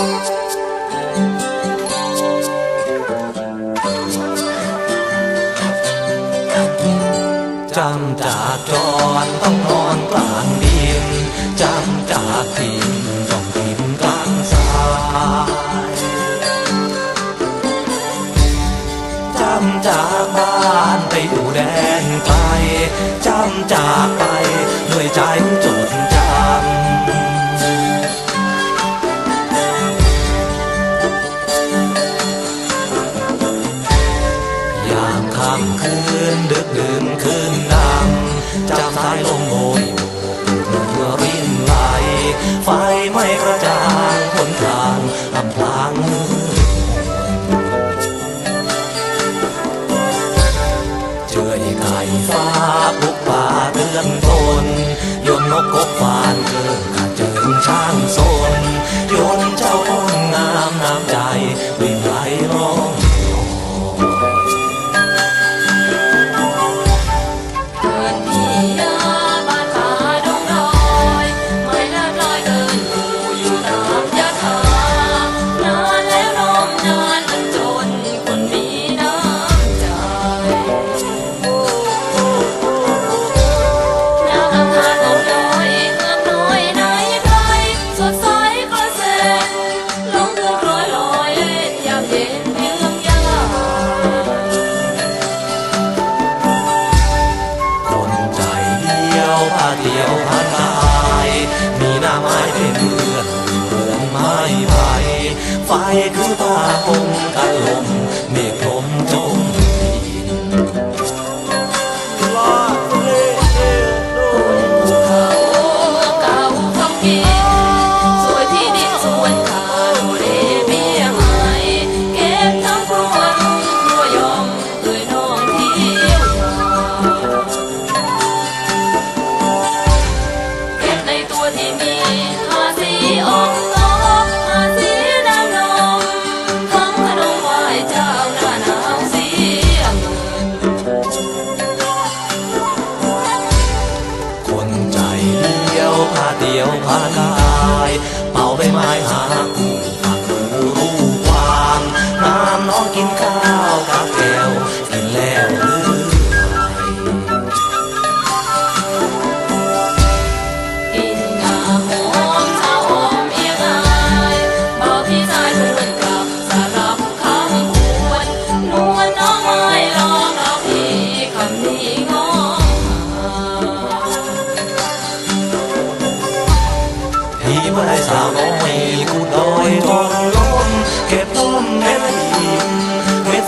จำจากจรต้องนอนกลางดินจำจากทินต้องกินกลางทรายจำจากบ้านไปอยู่แดนไกลจำจากไปด้วยใจจด จำยามคืนดึกดื่นคืนนำจำสายลมโบยโบกเมื่อรินไหลไฟไม่กระจ่างหนทางลำพลางมืดเจอไก่ฟ้าปุกป่าเตือนตนยนนกกบฟานเกิดเจิงช่างโเที่ยวพันกายมีหน้าไม้เป็นเพื่อนเหมือนไม้ไผ่ไฟคือตาปงกันลมเมฆลมจาเดียวผ่านกายเป่าใบไม้หาคู่หักรูรู้ความน้ำน้องกินข้าวกับแก้วกินแล้วหรือไกินกาหอมชาหอมเอียงอายเบาที่ชายชวน พี่เมื่อไรสาวน้อยกูดอยทองล้มเก็บต้มเม็ดดินเม็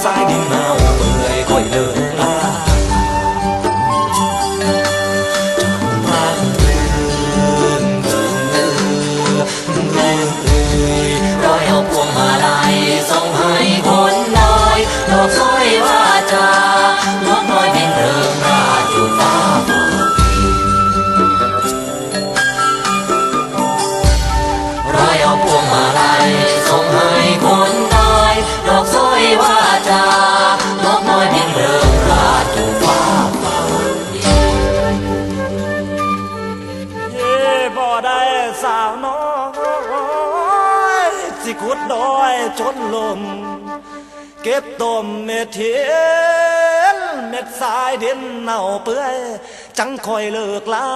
สาวน้อยสิขุดดอยจนลม เก็บต้มเม็ดเทียนเม็ดสายเดินเน่าเปื่อย จังคอยเลิกลา